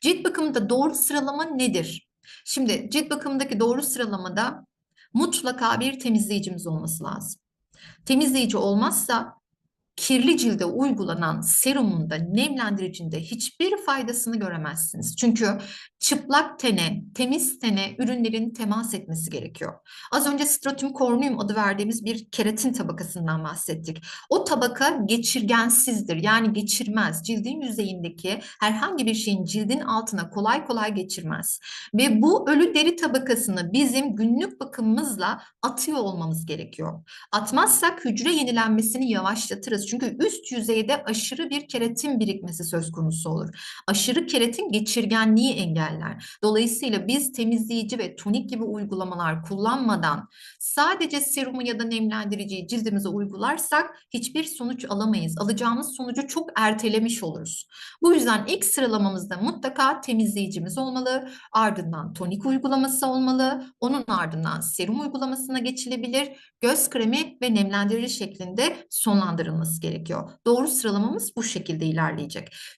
Cilt bakımında doğru sıralama nedir? Şimdi cilt bakımındaki doğru sıralamada mutlaka bir temizleyicimiz olması lazım. Temizleyici olmazsa kirli cilde uygulanan serumunda, nemlendiricinde hiçbir faydasını göremezsiniz. Çünkü çıplak tene, temiz tene ürünlerin temas etmesi gerekiyor. Az önce stratum corneum adı verdiğimiz bir keratin tabakasından bahsettik. O tabaka geçirgensizdir yani geçirmez. Cildin yüzeyindeki herhangi bir şeyin cildin altına kolay kolay geçirmez. Ve bu ölü deri tabakasını bizim günlük bakımımızla atıyor olmamız gerekiyor. Atmazsak hücre yenilenmesini yavaşlatırız. Çünkü üst yüzeyde aşırı bir keratin birikmesi söz konusu olur. Aşırı keratin geçirgenliği engeller. Dolayısıyla biz temizleyici ve tonik gibi uygulamalar kullanmadan sadece serumu ya da nemlendiriciyi cildimize uygularsak hiçbir sonuç alamayız. Alacağımız sonucu çok ertelemiş oluruz. Bu yüzden ilk sıralamamızda mutlaka temizleyicimiz olmalı. Ardından tonik uygulaması olmalı. Onun ardından serum uygulamasına geçilebilir. Göz kremi ve nemlendirici şeklinde sonlandırılması gerekiyor. Doğru sıralamamız bu şekilde ilerleyecek.